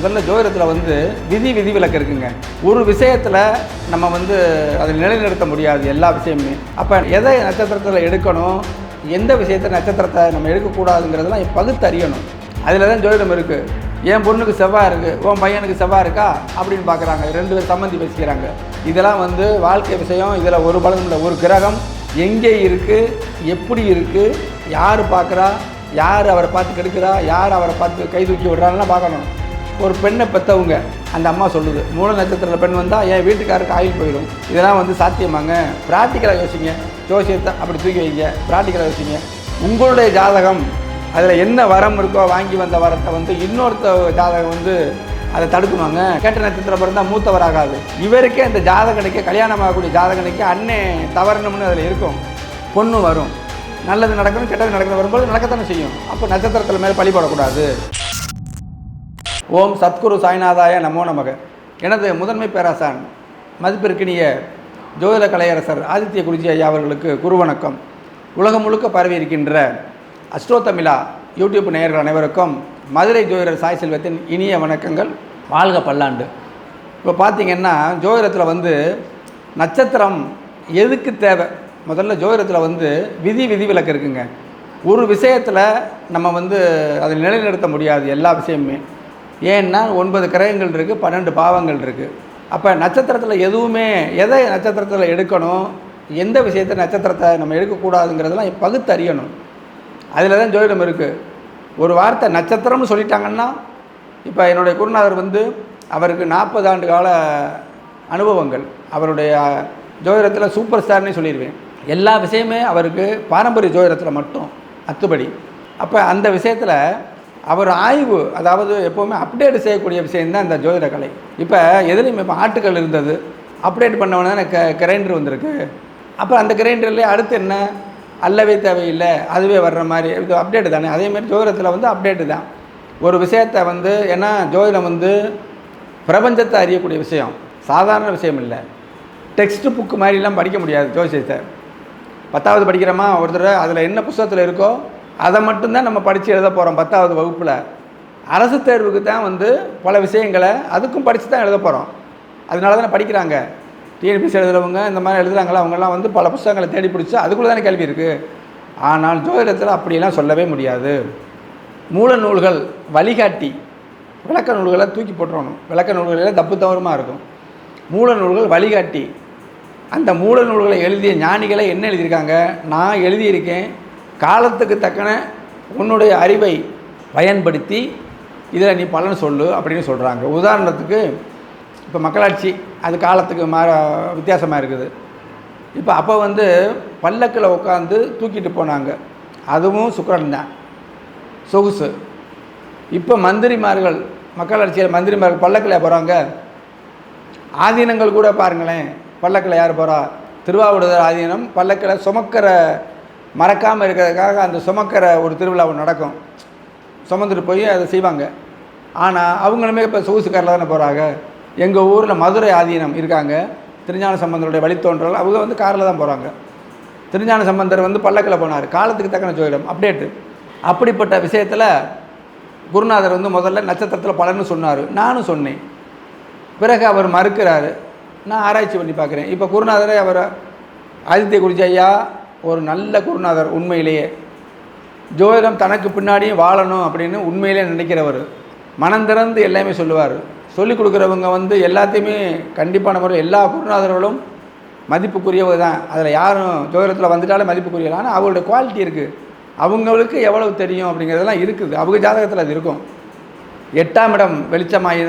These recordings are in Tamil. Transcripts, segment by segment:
முதல்ல ஜோதிடத்தில் வந்து விதி விதி விலக்கு இருக்குங்க. ஒரு விஷயத்தில் நம்ம வந்து அதை நிலைநிறுத்த முடியாது எல்லா விஷயமுமே. அப்போ எதை நட்சத்திரத்தில் எடுக்கணும்? எந்த விஷயத்தை நட்சத்திரத்தை நம்ம எடுக்கக்கூடாதுங்கிறதெல்லாம் பகுத்தறியணும் அதில் தான் ஜோதிடம் இருக்குது என் பொண்ணுக்கு செவ்வாய் இருக்குது உன் பையனுக்கு செவ்வாய் இருக்கா? அப்படின்னு பார்க்குறாங்க ரெண்டு பேர் சம்மந்தி பேசிக்கிறாங்க. இதெல்லாம் வந்து வாழ்க்கை விஷயம். இதில் ஒரு பலனும் இல்லை ஒரு கிரகம் எங்கே இருக்குது எப்படி இருக்குது யார் பார்க்குறா யார் அவரை பார்த்து கெடுக்கிறா? யார் அவரை பார்த்து கை தூக்கி விடுறாங்கலாம் பார்க்கணும். ஒரு பெண்ணை பெற்றவங்க அந்த அம்மா சொல்லுது மூல நட்சத்திரத்தில் பெண் வந்தால் என் வீட்டுக்காருக்கு ஆயில் போயிடும் இதெல்லாம் வந்து சாத்தியமாங்க. ப்ராக்டிக்கலாக யோசிங்க. ஜோசியத்தை அப்படி தூக்கி வைங்க. ப்ராக்டிக்கலாக யோசிங்க. உங்களுடைய ஜாதகம் அதில் என்ன வரம் இருக்கோ வாங்கி வந்த வரத்தை வந்து இன்னொருத்த ஜாதகம் வந்து அதை தடுக்கணுங்க கேட்ட நட்சத்திரம் பிறந்தா மூத்தவராகாது. இவருக்கே இந்த ஜாதகனுக்கு கல்யாணம் ஆகக்கூடிய ஜாதகனுக்கு அண்ணே தவறணும்னு அதில் இருக்கும். பொண்ணு வரும். நல்லது நடக்கணும் கெட்டது நடக்கணும் வரும்போது நடக்கத்தானே செய்யும். அப்போ நட்சத்திரத்தில் மேலே பழிபடக்கூடாது ஓம் சத்குரு சாய்நாதாய நமோ நமக. எனது முதன்மை பேராசான் மதிப்பிற்கினிய ஜோதிட கலையரசர் ஆதித்ய குருஜி ஐயா அவர்களுக்கு குரு வணக்கம் உலகம் முழுக்க பரவி இருக்கின்ற அஸ்ட்ரோ தமிழா யூடியூப் நேயர்கள் அனைவருக்கும் மதுரை ஜோதிடர் சாய் செல்வத்தின் இனிய வணக்கங்கள். வாழ்க பல்லாண்டு. இப்போ பார்த்தீங்கன்னா ஜோதிடத்தில் வந்து நட்சத்திரம் எதுக்கு தேவை? முதல்ல ஜோதிடத்தில் வந்து விதி விதி விலக்கு இருக்குங்க. ஒரு விஷயத்தில் நம்ம வந்து அதை நிலைநிறுத்த முடியாது எல்லா விஷயமுமே. ஏன்னா ஒன்பது கிரகங்கள் இருக்குது பன்னெண்டு பாவங்கள் இருக்குது அப்போ நட்சத்திரத்தில் எதுவுமே எதை நட்சத்திரத்தில் எடுக்கணும் எந்த விஷயத்தை நட்சத்திரத்தை நம்ம எடுக்கக்கூடாதுங்கிறதெல்லாம் பகுத்தறியணும். அதில் தான் ஜோதிடம் இருக்குது ஒரு வார்த்தை நட்சத்திரம்னு சொல்லிட்டாங்கன்னா இப்போ என்னுடைய குருநாதர் வந்து அவருக்கு நாற்பது ஆண்டு கால அனுபவங்கள். அவருடைய ஜோதிடத்தில் சூப்பர் ஸ்டார்னே சொல்லிடுவேன் எல்லா விஷயமே அவருக்கு பாரம்பரிய ஜோதிடத்தில் மட்டும் அத்துபடி. அப்போ அந்த விஷயத்தில் அவர் ஆய்வு அதாவது எப்போவுமே அப்டேட் செய்யக்கூடிய விஷயந்தான் இந்த ஜோதிட கலை இப்போ எதுலேயுமே இப்போ ஆட்டுக்கல் இருந்தது அப்டேட் பண்ணவொடனே தானே க கிரைண்டர் வந்திருக்கு. அப்புறம் அந்த கிரைண்டர்லேயே அடுத்து என்ன? அல்லவே தேவையில்லை அதுவே வர்ற மாதிரி. இது அப்டேட்டு தானே. அதேமாதிரி ஜோதிடத்தில் வந்து அப்டேட்டு தான். ஒரு விஷயத்தை வந்து ஏன்னா ஜோதிடம் வந்து பிரபஞ்சத்தை அறியக்கூடிய விஷயம். சாதாரண விஷயம் இல்லை. டெக்ஸ்ட் புக்கு மாதிரிலாம் படிக்க முடியாது ஜோசியத்தை. பத்தாவது படிக்கிறோமா? ஒருத்தர் அதில் என்ன புஸ்தகத்தில் இருக்கோ அதை மட்டும்தான் நம்ம படித்து எழுத போகிறோம் பத்தாவது வகுப்பில். அரசு தேர்வுக்கு தான் வந்து பல விஷயங்களை அதுக்கும் படித்து தான் எழுத போகிறோம் அதனால தானே படிக்கிறாங்க. டிஎன்பிசி எழுதுறவங்க இந்த மாதிரி எழுதுகிறாங்களா அவங்கெல்லாம் வந்து பல புத்தகங்களை தேடி பிடிச்சி அதுக்குள்ளே தானே கேள்வி இருக்குது ஆனால் ஜோதிடத்தில் அப்படியெல்லாம் சொல்லவே முடியாது. மூல நூல்கள் வழிகாட்டி விளக்க நூல்களை தூக்கி போட்டுறணும். விளக்க நூல்களில் தப்பு தவறுமாக இருக்கும். மூல நூல்கள் வழிகாட்டி. அந்த மூல நூல்களை எழுதிய ஞானிகளை என்ன எழுதியிருக்காங்க? நான் எழுதியிருக்கேன். காலத்துக்கு தக்கன உன்னுடைய அறிவை பயன்படுத்தி இதில் நீ பலன் சொல்லு அப்படின்னு சொல்கிறாங்க. உதாரணத்துக்கு இப்போ மக்களாட்சி அது காலத்துக்கு மாற வித்தியாசமாக இருக்குது. இப்போ அப்போ வந்து பல்லக்கில் உட்காந்து தூக்கிட்டு போனாங்க. அதுவும் சுக்கரன் தான். சொகுசு. இப்போ மந்திரிமார்கள் மக்களாட்சியில் மந்திரிமார்கள் பல்லக்கில் போகிறாங்க. ஆதீனங்கள் கூட பாருங்களேன் பல்லக்கில் யார் போகிறா திருவாவூடுதல் ஆதீனம் பல்லக்கில் சுமக்கிற மறக்காமல் இருக்கிறதுக்காக அந்த சுமக்கிற ஒரு திருவிழா ஒன்று நடக்கும். சுமந்துட்டு போய் அதை செய்வாங்க. ஆனால் அவங்களுமே இப்போ சொகுசுக்காரில் தானே போகிறாங்க எங்கள் ஊரில் மதுரை ஆதீனம் இருக்காங்க. திருஞான சம்பந்தருடைய வழித்தோன்றல் அவங்க வந்து காரில் தான் போகிறாங்க திருஞான சம்பந்தர் வந்து பல்லக்கில் போனார். காலத்துக்கு தக்கன ஜோதிடம் அப்டேட்டு அப்படிப்பட்ட விஷயத்தில் குருநாதர் வந்து முதல்ல நட்சத்திரத்தில் பலன்னு சொன்னார். நானும் சொன்னேன். பிறகு அவர் மறுக்கிறாரு. நான் ஆராய்ச்சி பண்ணி பார்க்குறேன். இப்போ குருநாதரே அவர் ஆதித்ய குருஜி ஐயா ஒரு நல்ல குருநாதர் உண்மையிலேயே. ஜோதிடம் தனக்கு பின்னாடியும் வாழணும் அப்படின்னு உண்மையிலே நினைக்கிறவர். மனம் திறந்து எல்லாமே சொல்லுவார். சொல்லிக் கொடுக்குறவங்க வந்து எல்லாத்தையுமே கண்டிப்பான முறையில் எல்லா குருநாதர்களும் மதிப்புக்குரியவர் தான். அதில் யாரும் ஜோதிடத்தில் வந்துட்டாலே மதிப்புக்குரியல ஆனால் அவருடைய குவாலிட்டி இருக்குது அவங்களுக்கு எவ்வளவு தெரியும் அப்படிங்கிறதெல்லாம் இருக்குது. அவங்க ஜாதகத்தில் அது இருக்கும். எட்டாம் இடம் வெளிச்சமாயி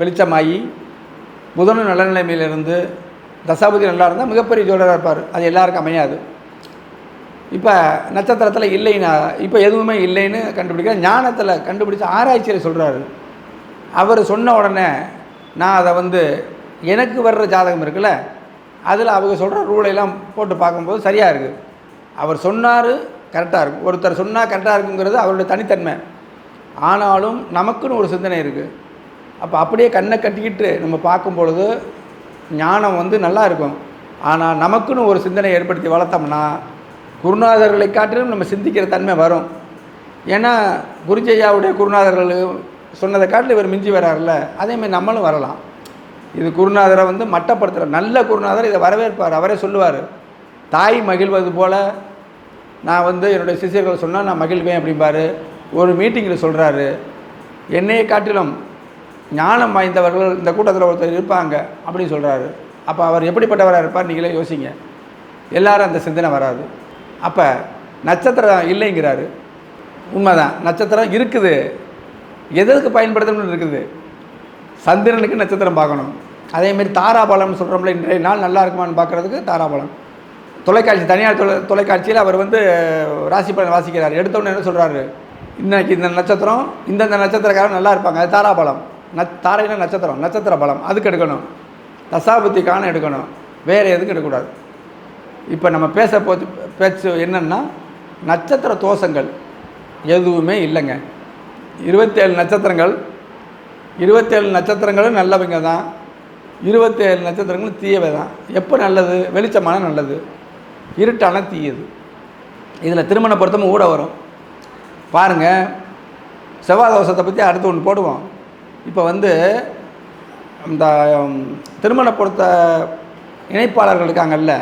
வெளிச்சமாகி புதனும் நல்ல நிலைமையிலிருந்து தசாபதி நல்லா இருந்தால் மிகப்பெரிய ஜோடராக இருப்பார். அது எல்லாருக்கும் அமையாது. இப்போ நட்சத்திரத்தில் இல்லைன்னா இப்போ எதுவுமே இல்லைன்னு கண்டுபிடிக்கிற ஞானத்தில் கண்டுபிடிச்ச ஆராய்ச்சியில் சொல்கிறாரு அவர் சொன்ன உடனே நான் அதை வந்து எனக்கு வர்ற ஜாதகம் இருக்குல்ல அதில் அவங்க சொல்கிற ரூலையெல்லாம் போட்டு பார்க்கும்போது சரியாக இருக்குது அவர் சொன்னார் கரெக்டாக இருக்கும். ஒருத்தர் சொன்னால் கரெக்டாக இருக்குங்கிறது அவருடைய தனித்தன்மை. ஆனாலும் நமக்குன்னு ஒரு சிந்தனை இருக்குது அப்போ அப்படியே கண்ணை கட்டிக்கிட்டு நம்ம பார்க்கும் பொழுது ஞானம் வந்து நல்லா இருக்கும். ஆனால் நமக்குன்னு ஒரு சிந்தனை ஏற்படுத்தி வளர்த்தோம்னா குருநாதர்களை காட்டிலும் நம்ம சிந்திக்கிற தன்மை வரும். ஏன்னா குருஜையாவுடைய குருநாதர்கள் சொன்னதை காட்டில் இவர் மிஞ்சி வராருல்ல. அதேமாதிரி நம்மளும் வரலாம். இது குருநாதரை வந்து மட்டப்படுத்துகிற நல்ல குருநாதர் இதை வரவேற்பார். அவரே சொல்லுவார். தாய் மகிழ்வது போல் நான் வந்து என்னுடைய சிசியர்கள் சொன்னால் நான் மகிழ்வேன் அப்படிம்பாரு. ஒரு மீட்டிங்கில் சொல்கிறாரு என்னையை காட்டிலும் ஞானம் வாய்ந்தவர்கள் இந்த கூட்டத்தில் ஒருத்தர் இருப்பாங்க அப்படின்னு சொல்கிறாரு அப்போ அவர் எப்படிப்பட்டவராக இருப்பார் நீங்களே யோசிங்க. எல்லாரும் அந்த சிந்தனை வராது. அப்போ நட்சத்திரம் இல்லைங்கிறாரு. உண்மைதான். நட்சத்திரம் இருக்குது. எதற்கு பயன்படுத்தணும்னு இருக்குது? சந்திரனுக்கு நட்சத்திரம் பார்க்கணும். அதேமாரி தாராபாலம்னு சொல்கிறோம்ல இன்றைய நாள் நல்லா இருக்குமான்னு பார்க்குறதுக்கு தாராபாலம். தொலைக்காட்சி தனியார் தொலை தொலைக்காட்சியில் அவர் வந்து ராசி பலன் வாசிக்கிறார். எடுத்தோடனே என்ன சொல்கிறாரு இன்னைக்கு இந்த நட்சத்திரம் இந்தந்த நட்சத்திரக்காரன் நல்லா இருப்பாங்க. அது தாராபலம். ந தாரையில நட்சத்திரம் நட்சத்திர பலம். அதுக்கு எடுக்கணும். தசாபுத்திக்கான எடுக்கணும். வேறு எதுக்கும் எடுக்கக்கூடாது. இப்போ நம்ம பேச போச்சு பேச்சு என்னென்னா நட்சத்திர தோஷங்கள் எதுவுமே இல்லைங்க. இருபத்தேழு நட்சத்திரங்கள் இருபத்தேழு நட்சத்திரங்களும் நல்லவங்க தான். இருபத்தேழு நட்சத்திரங்களும் தீயவை தான். எப்போ நல்லது? வெளிச்சமான நல்லது. இருட்டான தீயது. இதில் திருமண பொருத்தமும் கூட வரும். பாருங்கள் செவ்வாய் தோஷத்தை பற்றி அடுத்து ஒன்று போடுவோம். இப்போ வந்து இந்த திருமண பொருத்த இணைப்பாளர்கள் இருக்காங்கல்ல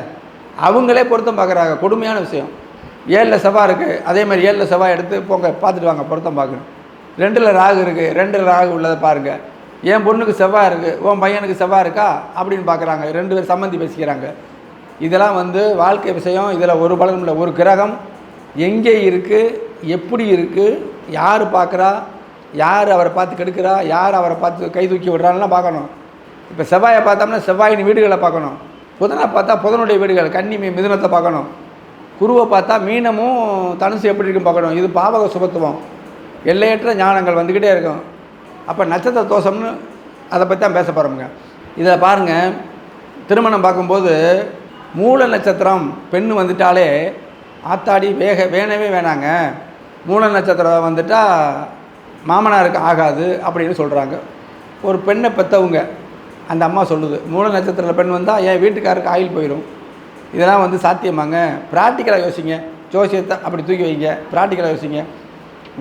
அவங்களே பொருத்தம் பார்க்குறாங்க. கொடுமையான விஷயம். ஏழில் செவ்வாய் இருக்குது அதே மாதிரி ஏழில் செவ்வாய் எடுத்து போங்க பார்த்துட்டு வாங்க பொருத்தம் பார்க்கணும். ரெண்டில் ராகு இருக்குது ரெண்டில் ராகு உள்ளதை பாருங்கள் என் பொண்ணுக்கு செவ்வாய் இருக்குது உன் பையனுக்கு செவ்வாய் இருக்கா? அப்படின்னு பார்க்குறாங்க. ரெண்டு பேர் சம்மந்தி பேசிக்கிறாங்க. இதெல்லாம் வந்து வாழ்க்கை விஷயம். இதில் ஒரு பலனும் இல்லை. ஒரு கிரகம் எங்கே இருக்குது எப்படி இருக்குது யார் பார்க்குறா? யார் அவரை பார்த்து கெடுக்கிறா? யார் அவரை பார்த்து கை தூக்கி விடுறான்லாம் பார்க்கணும். இப்போ செவ்வாயை பார்த்தோம்னா செவ்வாயின் வீடுகளை பார்க்கணும். புதனை பார்த்தா புதனுடைய வீடுகள் கன்னி மீ மிதுனத்தை பார்க்கணும். குருவை பார்த்தா மீனமும் தனுசு எப்படி இருக்குன்னு பார்க்கணும். இது பாவக சுபத்துவம். எல்லையற்ற ஞானங்கள் வந்துக்கிட்டே இருக்கும். அப்போ நட்சத்திர தோஷம்னு அதை பற்றி தான் பேச போகிறோமுங்க இதில் பாருங்கள் திருமணம் பார்க்கும்போது மூல நட்சத்திரம் பெண் வந்துட்டாலே ஆத்தாடி வேக வேணவே வேணாங்க. மூல நட்சத்திரம் வந்துட்டால் மாமனாருக்கு ஆகாது அப்படின்னு சொல்கிறாங்க ஒரு பெண்ணை பெற்றவங்க அந்த அம்மா சொல்லுது மூல நட்சத்திர பெண் வந்தால் என் வீட்டுக்காருக்கு ஆயில் போயிடும் இதெல்லாம் வந்து சாத்தியமாங்க. ப்ராக்டிக்கலாக யோசிங்க. ஜோசியத்தை அப்படி தூக்கி வைங்க. ப்ராக்டிக்கலாக யோசிங்க.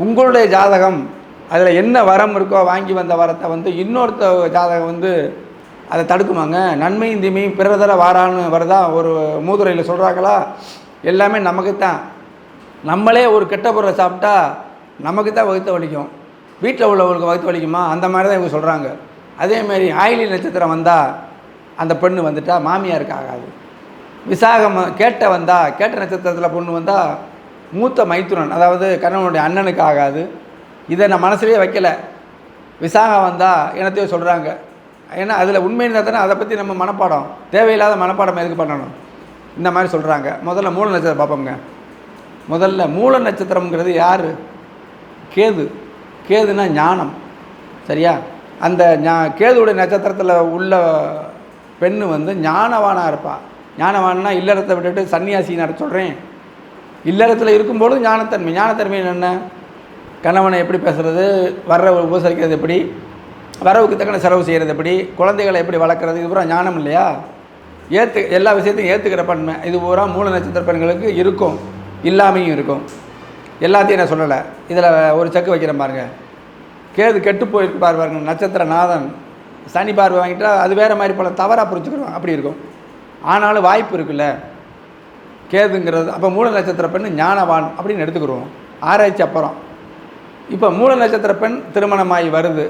உங்களுடைய ஜாதகம் அதில் என்ன வரம் இருக்கோ வாங்கி வந்த வரத்தை வந்து இன்னொருத்த ஜாதகம் வந்து அதை தடுக்குமாங்க. நன்மையும் தீமையும் பிறதர வாரான்னு வரதா ஒரு மூதுரையில் சொல்கிறாங்களா எல்லாமே நமக்கு தான் நம்மளே ஒரு கெட்ட பொருளை சாப்பிட்டா நமக்கு தான் வகுத்த வலிக்கும். வீட்டில் உள்ளவங்களுக்கு வகுத்து வலிக்குமா? அந்த மாதிரி தான் இவங்க சொல்கிறாங்க அதேமாரி ஆயிலி நட்சத்திரம் வந்தால் அந்த பெண்ணு வந்துட்டால் மாமியாருக்கு ஆகாது. விசாகம் கேட்ட வந்தால் கேட்ட நட்சத்திரத்தில் பொண்ணு வந்தால் மூத்த மைத்துனன் அதாவது கணவனுடைய அண்ணனுக்கு ஆகாது. இதை நான் மனசுலேயே வைக்கல. விசாகம் வந்தால் என்னத்தையோ சொல்கிறாங்க ஏன்னா அதில் உண்மை இருந்தால் தானே அதை பற்றி நம்ம மனப்பாடம். தேவையில்லாத மனப்பாடம் எதுக்கு பண்ணணும்? இந்த மாதிரி சொல்கிறாங்க முதல்ல மூல நட்சத்திரம் பார்ப்போங்க முதல்ல மூல நட்சத்திரம்ங்கிறது யார்? கேது. கேதுனா ஞானம். சரியா? அந்த ஞா கேதுவுடைய நட்சத்திரத்தில் உள்ள பெண் வந்து ஞானவானாக இருப்பாள் ஞானவான்னா இல்லறத்தை விட்டுட்டு சன்னியாசி நட சொல்கிறேன் இல்லறத்தில் இருக்கும்போது ஞானத்தன்மை. ஞானத்தன்மை என்ன கணவனை எப்படி பேசுகிறது வர்ற உபசரிக்கிறது எப்படி? வரவுக்கு தக்கன செலவு செய்கிறது எப்படி? குழந்தைகளை எப்படி வளர்க்குறது? இது பூரா ஞானம் இல்லையா? ஏற்று எல்லா விஷயத்தையும் ஏற்றுக்கிற பன்மை இது பூரா மூல நட்சத்திர பெண்களுக்கு இருக்கும். இல்லாமையும் இருக்கும். எல்லாத்தையும் நான் சொல்லலை. இதில் ஒரு செக்கு வைக்கிறேன் பாருங்கள் கேது கெட்டு போயிருக்கு பாருங்க நட்சத்திர நாதன். சனி பார்வை வாங்கிட்டா அது வேறு மாதிரி பல தவறாக புரிஞ்சுக்கிடுவாங்க அப்படி இருக்கும். ஆனாலும் வாய்ப்பு இருக்குல்ல. கேதுங்கிறது அப்போ மூல நட்சத்திர பெண் ஞானவான் அப்படின்னு எடுத்துக்கிடுவோம். ஆராய்ச்சி அப்புறம். இப்போ மூல நட்சத்திர பெண் திருமணமாகி வருது.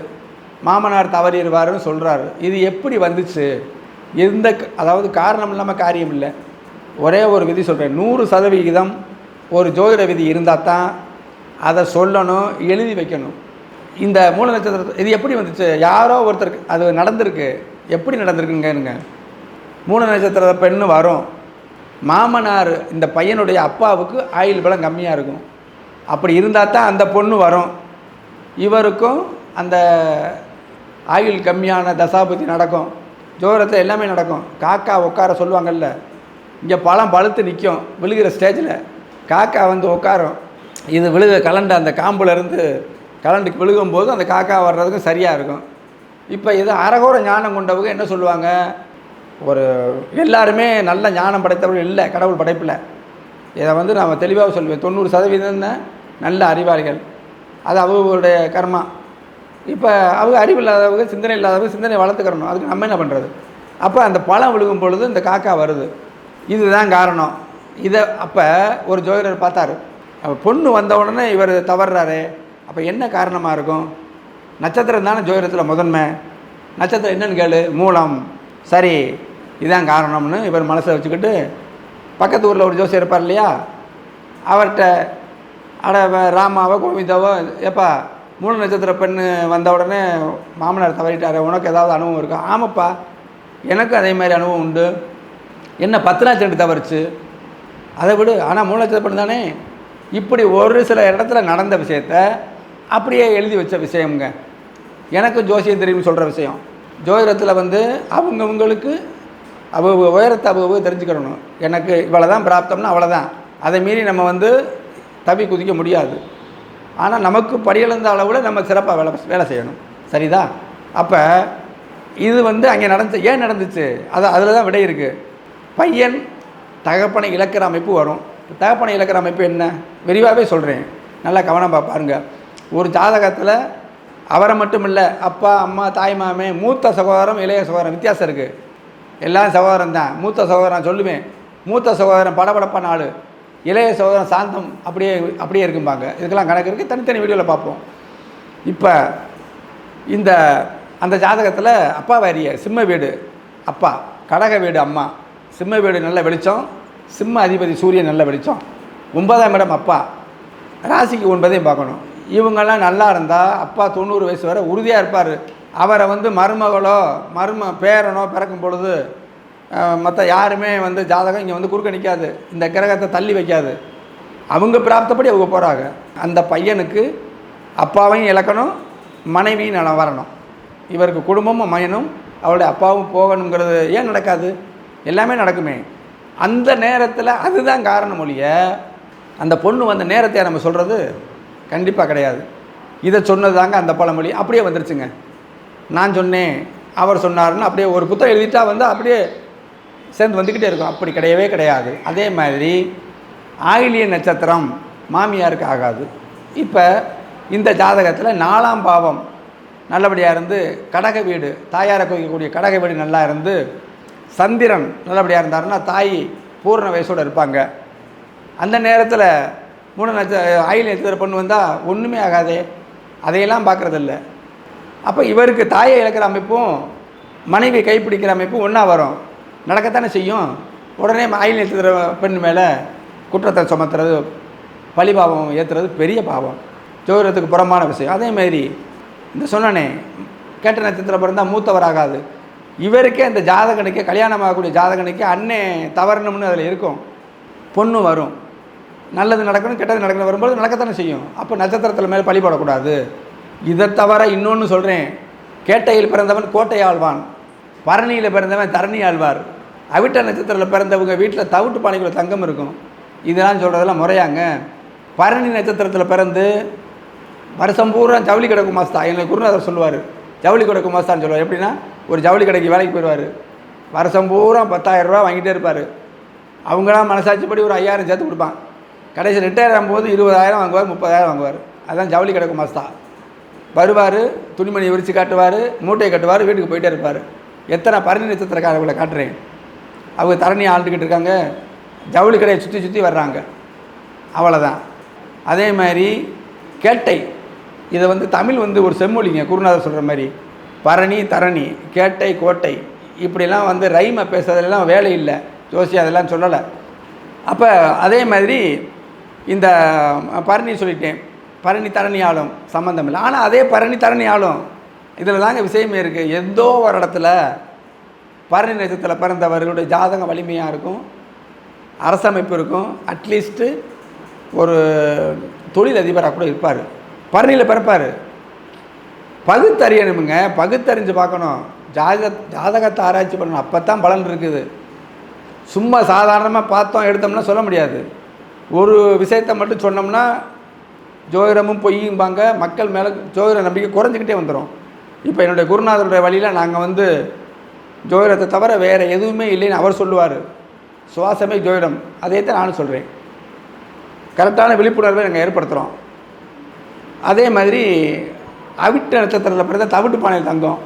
மாமனார் தவறிடுவாருன்னு சொல்கிறாரு இது எப்படி வந்துச்சு? எந்த க- அதாவது காரணம் இல்லாமல் காரியம் இல்லை. ஒரே ஒரு விதி சொல்கிறேன் நூறு சதவிகிதம் ஒரு ஜோதிட விதி இருந்தால் தான் அதை சொல்லணும் எழுதி வைக்கணும். இந்த மூல நட்சத்திர இது எப்படி வந்துச்சு? யாரோ ஒருத்தருக்கு அது நடந்திருக்கு. எப்படி நடந்திருக்குங்கனுங்க மூல நட்சத்திர பெண்ணு வரும். மாமனார் இந்த பையனுடைய அப்பாவுக்கு ஆயில் பலம் கம்மியாக இருக்கும். அப்படி இருந்தால் தான் அந்த பொண்ணு வரும். இவருக்கும் அந்த ஆயுள் கம்மியான தசாபதி நடக்கும். ஜோரத்தில் எல்லாமே நடக்கும். காக்கா உட்கார சொல்லுவாங்கல்ல இங்கே பழம் பழுத்து நிற்கும் விழுகிற ஸ்டேஜில் காக்கா வந்து உட்காரும். இது விழுக கலண்ட அந்த காம்புலேருந்து இருந்து விழுகும்போது அந்த காக்கா வர்றதுக்கும் சரியாக இருக்கும். இப்போ இது அரகோர ஞானம் கொண்டவங்க என்ன சொல்லுவாங்க? ஒரு எல்லாருமே நல்ல ஞானம் படைத்தவர்கள் இல்லை கடவுள் படைப்பில். இதை வந்து நான் தெளிவாக சொல்லுவேன். தொண்ணூறு சதவீதம் தான் நல்ல அறிவாளிகள். அது அவங்களுடைய கர்மா. இப்போ அவங்க அறிவு இல்லாதவங்க சிந்தனை இல்லாதவங்க சிந்தனை வளர்த்துக்கிறணும். அதுக்கு நம்ம என்ன பண்ணுறது அப்போ அந்த பழம் விழுகும் பொழுது இந்த காக்கா வருது. இதுதான் காரணம். இதை அப்போ ஒரு ஜோதிடர் பார்த்தாரு. பொண்ணு வந்த உடனே இவர் தவறுறாரு. அப்போ என்ன காரணமாக இருக்கும்? நட்சத்திரம் தானே ஜோதிடத்தில் முதன்மை. நட்சத்திரம் என்னன்னு கேளு. மூலம். சரி இதுதான் காரணம்னு இவர் மனசை வச்சுக்கிட்டு பக்கத்து ஊரில் ஒரு ஜோசியர் இருப்பார் இல்லையா? அவர்கிட்ட அட ராமாவோ கோவிந்தாவோ ஏப்பா மூணு நட்சத்திர பெண் வந்த உடனே மாமனார் தவறிட்டார் உனக்கு ஏதாவது அனுபவம் இருக்கா? ஆமாப்பா எனக்கும் அதே மாதிரி அனுபவம் உண்டு. என்ன பத்து நாள் தவறுச்சு? அதை விடு. ஆனால் மூணு நட்சத்திர பெண் தானே. இப்படி ஒரு சில இடத்துல நடந்த விஷயத்த அப்படியே எழுதி வச்ச விஷயம்ங்க. எனக்கு ஜோசியம் தெரியும்னு சொல்கிற விஷயம். ஜோதிடத்தில் வந்து அவங்கவுங்களுக்கு அவ்வளவு உயரத்தை அவ்வளவு தெரிஞ்சுக்கிறணும் எனக்கு இவ்வளோ தான் பிராப்தம்னா அவ்வளோதான் அதை மீறி நம்ம வந்து தவி குதிக்க முடியாது. ஆனால் நமக்கு படியிழந்த அளவில் நம்ம சிறப்பாக வேலை வேலை செய்யணும். சரிதா? அப்போ இது வந்து அங்கே நடந்துச்சு ஏன் நடந்துச்சு? அது அதில் தான் விடை இருக்குது பையன் தகப்பனை இழக்கிற அமைப்பு வரும். தகப்பனை இழக்கிற அமைப்பு என்ன? விரிவாகவே சொல்கிறேன் நல்லா கவனமாக பாருங்கள் ஒரு ஜாதகத்தில் அவரை மட்டும் இல்லை அப்பா அம்மா தாய் மாமே மூத்த சகோதரம் இளைய சகோதரம் வித்தியாசம் இருக்குது எல்லாம் சகோதரம் தான். மூத்த சகோதரன் சொல்லுவேன். மூத்த சகோதரன் படபடப்பான ஆள் இளைய சகோதரன் சாந்தம் அப்படியே அப்படியே இருக்கும்பாங்க. இதுக்கெல்லாம் கணக்கு இருக்குது தனித்தனி வீடியோவில் பார்ப்போம். இப்போ இந்த அந்த ஜாதகத்தில் அப்பா வாரிய சிம்ம வீடு. அப்பா கடக வீடு அம்மா. சிம்ம வீடு நல்ல வெளிச்சம். சிம்ம அதிபதி சூரியன் நல்ல வெளிச்சம். ஒன்பதாம் இடம் அப்பா. ராசிக்கு ஒன்பதையும் பார்க்கணும். இவங்கெல்லாம் நல்லா இருந்தால் அப்பா தொண்ணூறு வயசு வரை உறுதியாக இருப்பார். அவரை வந்து மருமகளோ மரும பேரனோ பிறக்கும் பொழுது மற்ற யாருமே வந்து ஜாதகம் இங்கே வந்து குறுக்க நிற்காது இந்த கிரகத்தை தள்ளி வைக்காது. அவங்க பிராப்தப்படி அவங்க போகிறாங்க அந்த பையனுக்கு அப்பாவையும் இழக்கணும் மனைவியும் நல வரணும். இவருக்கு குடும்பமும் மயனும் அவருடைய அப்பாவும் போகணுங்கிறது ஏன் நடக்காது? எல்லாமே நடக்குமே. அந்த நேரத்தில் அதுதான் காரணம் ஒழிய அந்த பொண்ணு வந்த நேரத்தை நம்ம சொல்கிறது கண்டிப்பாக கிடையாது. இதை சொன்னது தாங்க அந்த பழமொழி. அப்படியே வந்துருச்சுங்க. நான் சொன்னேன் அவர் சொன்னார்னு அப்படியே ஒரு புத்தகம் எழுதிட்டா வந்து அப்படியே சேர்ந்து வந்துக்கிட்டே இருக்கும். அப்படி கிடையவே கிடையாது. அதே மாதிரி ஆயிலிய நட்சத்திரம் மாமியாருக்கு ஆகாது. இப்போ இந்த ஜாதகத்தில் நாலாம் பாவம் நல்லபடியாக இருந்து கடக வீடு தாயாரை குறிக்கக்கூடிய கடக வீடு நல்லா இருந்து சந்திரன் நல்லபடியாக இருந்தாருன்னா தாய் பூர்ண வயசோடு இருப்பாங்க. அந்த நேரத்தில் மூணு நட்ச ஆயில் நட்சத்திர பொண்ணு வந்தால் ஒன்றுமே ஆகாதே. அதையெல்லாம் பார்க்குறதில்ல. அப்போ இவருக்கு தாயை இழக்கிற அமைப்பும் மனைவி கைப்பிடிக்கிற அமைப்பும் ஒன்றா வரும். நடக்கத்தானே செய்யும். உடனே ஆயில் நட்சத்திர பெண் மேலே குற்றத்தை சுமத்துறது பழிபாவம் ஏற்றுறது பெரிய பாவம். ஜோதிடத்துக்கு புறமான விஷயம். அதேமாரி இந்த சொன்னனே கேட்ட நட்சத்திரம் பிறந்தால் மூத்தவராகாது இவருக்கே அந்த ஜாதகனுக்கே கல்யாணம் ஆகக்கூடிய ஜாதகனுக்கே அண்ணே தவறணும்னு அதில் இருக்கும். பொண்ணு வரும். நல்லது நடக்கணும் கெட்டது நடக்கணும் வரும்போது நடக்கத்தானே செய்யும். அப்போ நட்சத்திரத்தில் மேலே பழி போடக்கூடாது. இதை தவிர இன்னொன்று சொல்கிறேன் கேட்டையில் பிறந்தவன் கோட்டை ஆழ்வான் பரணியில் பிறந்தவன் தரணி ஆழ்வார் அவிட்ட நட்சத்திரத்தில் பிறந்தவங்க வீட்டில் தவிட்டு பானைக்குள்ள தங்கம் இருக்கும். இதெல்லாம் சொல்கிறதெல்லாம் முறையாங்க. பரணி நட்சத்திரத்தில் பிறந்து வருஷம் பூரா ஜவுளி கிடக்கும் மாஸ்தா எங்களுக்கு குருநாதர் சொல்லுவார் ஜவுளி கடை குமாஸ்தான்னு சொல்லுவார். எப்படின்னா ஒரு ஜவுளி கடைக்கு வேலைக்கு போயிடுவார். வருஷம் பூரா பத்தாயிரம் ரூபா வாங்கிட்டே இருப்பார். அவங்களாம் மனசாட்சிப்படி ஒரு ஐயாயிரம் சேர்த்து கொடுப்பான். கடைசி ரிட்டையர் ஆகும்போது இருபதாயிரம் வாங்குவார் முப்பதாயிரம் வாங்குவார். அதான் ஜவுளி கிடக்கும் மஸ்தா. வருவார் துணிமணி விரித்து காட்டுவார் மூட்டையை கட்டுவார் வீட்டுக்கு போயிட்டே இருப்பார். எத்தனை பரணி நட்சத்திரக்காரர்களை காட்டுறேன்? அவங்க தரணி ஆண்டுக்கிட்டு இருக்காங்க. ஜவுளி கடையை சுற்றி சுற்றி வர்றாங்க. அவ்வளோதான் அதே மாதிரி கேட்டை. இதை வந்து தமிழ் வந்து ஒரு செம்மொழிங்க குருநாதர் சொல்கிற மாதிரி. பரணி தரணி கேட்டை கோட்டை. இப்படிலாம் வந்து ரைமை பேசுறதுலாம் வேலை இல்லை. ஜோசி அதெல்லாம் சொல்லலை. அப்போ அதே மாதிரி இந்த பரணி சொல்லிட்டேன். பரணி தரணி ஆளும் சம்மந்தம் இல்லை. ஆனால் அதே பரணி தரணி ஆளும் இதில் தாங்க விஷயமே இருக்குது எந்தோ ஒரு இடத்துல பரணி நட்சத்திரத்தில் பிறந்தவர்களுடைய ஜாதகம் வலிமையாக இருக்கும். அரசமைப்பு இருக்கும். அட்லீஸ்ட்டு ஒரு தொழில் அதிபராக கூட இருப்பார். பரணியில் பிறப்பார். பகுத்தறியணுமுங்க. பகுத்தறிஞ்சு பார்க்கணும். ஜாக ஜாதகத்தை ஆராய்ச்சி பண்ணணும். அப்போ தான் பலன் இருக்குது. சும்மா சாதாரணமாக பார்த்தோம் எடுத்தோம்னா சொல்ல முடியாது. ஒரு விஷயத்தை மட்டும் சொன்னோம்னா ஜோதிடமும் பொய்யும்பாங்க. மக்கள் மேலே ஜோதிட நம்பிக்கை குறைஞ்சிக்கிட்டே வந்துடும் இப்போ என்னுடைய குருநாதருடைய வழியில் நாங்கள் வந்து ஜோதிடத்தை தவிர வேறு எதுவுமே இல்லைன்னு அவர் சொல்லுவார். சுவாசமே ஜோதிடம். அதே தான் நானும் சொல்கிறேன் கரெக்டான விழிப்புணர்வை நாங்கள் ஏற்படுத்துகிறோம் அதே மாதிரி அவிட்ட நட்சத்திரத்தில் பிறந்த தவிட்டு பானையில் தங்கம்.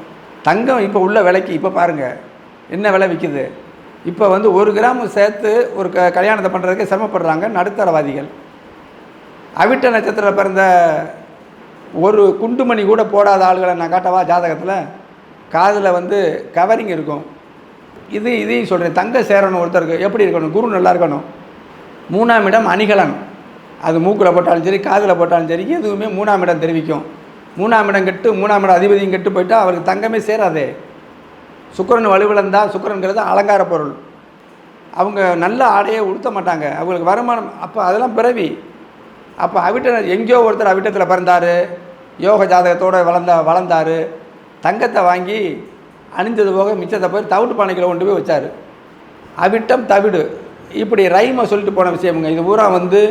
தங்கம் இப்போ உள்ள விலைக்கு இப்போ பாருங்கள் என்ன விலை விற்கிது இப்போ வந்து ஒரு கிராம் சேர்த்து ஒரு க கல்யாணத்தை பண்ணுறதுக்கு சிரமப்படுறாங்க நடுத்தரவாதிகள். அவிட்ட நட்சத்திரத்தில் பிறந்த ஒரு குண்டுமணி கூட போடாத ஆளுகளை நான் காட்டவா ஜாதகத்தில்? காதில் வந்து கவரிங் இருக்கும். இது இதையும் சொல்கிறேன் தங்க சேரணும் ஒருத்தருக்கு எப்படி இருக்கணும்? குரு நல்லா இருக்கணும். மூணாம் இடம் அணிகலன். அது மூக்கில் போட்டாலும் சரி காதில் போட்டாலும் சரி எதுவுமே மூணாம் இடம் தெரிவிக்கும். மூணாம் இடம் கெட்டு மூணாம் இடம் அதிபதியும் கெட்டு போயிட்டால் அவருக்கு தங்கமே சேராதே. சுக்கரன் வலுவிழந்தால் சுக்கிரன்கிறது அலங்கார பொருள். அவங்க நல்ல ஆடையே உடுத்த மாட்டாங்க. அவங்களுக்கு வருமானம் அப்போ அதெல்லாம் பிறவி. அப்போ அவிட்ட எங்கேயோ ஒருத்தர் அவிட்டத்தில் பிறந்தார். யோக ஜாதகத்தோடு வளர்ந்த வளர்ந்தார். தங்கத்தை வாங்கி அணிஞ்சது போக மிச்சத்தை போய் தவிட்டு பானைக்கில் கொண்டு போய் வச்சார். அவிட்டம் தவிடு. இப்படி ரைமை சொல்லிட்டு போன விஷயமுங்க. இது பூரா வந்து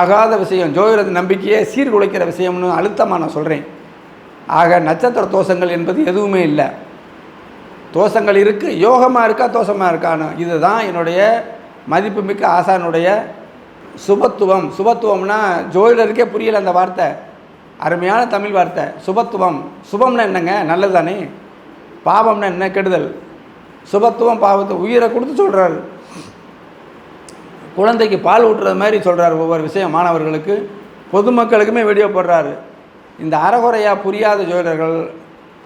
ஆகாத விஷயம். ஜோதிட நம்பிக்கையை சீர்குலைக்கிற விஷயம்னு அழுத்தமாக நான் சொல்கிறேன் ஆக நட்சத்திர தோஷங்கள் என்பது எதுவுமே இல்லை. தோஷங்கள் இருக்குது யோகமாக இருக்கா தோஷமாக இருக்கான்னு. இதுதான் என்னுடைய மதிப்புமிக்க ஆசானுடைய சுபத்துவம். சுபத்துவம்னா ஜோதிடருக்கே புரியல அந்த வார்த்தை. அருமையான தமிழ் வார்த்தை. சுபத்துவம். சுபம்னா என்னங்க? நல்லது தானே பாவம்னா என்ன கெடுதல்? சுபத்துவம் பாவத்தை உயிரை கொடுத்து சொல்கிறாரு குழந்தைக்கு பால் ஊட்டுறது மாதிரி சொல்கிறார் ஒவ்வொரு விஷயம் மாணவர்களுக்கு. பொதுமக்களுக்குமே வீடியோ போடுறாரு. இந்த அறகுறையாக புரியாத ஜோதிடர்கள்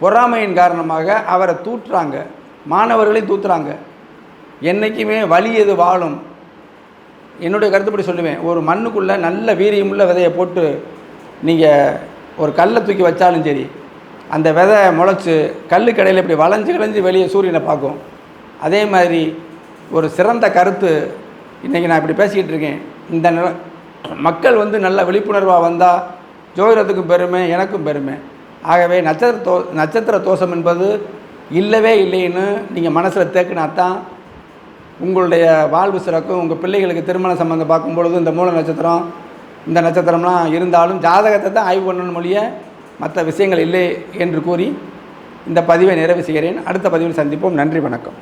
பொறாமையின் காரணமாக அவரை தூற்றுறாங்க மாணவர்களையும் தூத்துறாங்க. என்றைக்குமே வலி எது வாழும்? என்னுடைய கருத்துப்படி சொல்லுவேன். ஒரு மண்ணுக்குள்ளே நல்ல வீரியமுள்ள விதையை போட்டு நீங்கள் ஒரு கல்லை தூக்கி வச்சாலும் சரி அந்த விதை முளைச்சி கல் கடையில் இப்படி வளைஞ்சு கிளைஞ்சு வெளியே சூரியனை பார்க்கும். அதே மாதிரி ஒரு சிறந்த கருத்து இன்றைக்கி நான் இப்படி பேசிக்கிட்டு இருக்கேன். இந்த நில மக்கள் வந்து நல்ல விழிப்புணர்வாக வந்தால் ஜோதிடத்துக்கும் பெருமை எனக்கும் பெருமை. ஆகவே நட்சத்திர தோ நட்சத்திர தோஷம் என்பது இல்லவே இல்லைன்னு நீங்கள் மனசில் தேக்கினா தான் உங்களுடைய வாழ்வு சிறக்கும். உங்கள் பிள்ளைகளுக்கு திருமண சம்பந்தம் பார்க்கும் பொழுது இந்த மூல நட்சத்திரம் இந்த நட்சத்திரம்லாம் இருந்தாலும் ஜாதகத்தை தான் ஆய்வு பண்ணணும் மொழிய மற்ற விஷயங்கள் இல்லை என்று கூறி இந்த பதிவை நிறைவு செய்கிறேன். அடுத்த பதிவில் சந்திப்போம். நன்றி வணக்கம்.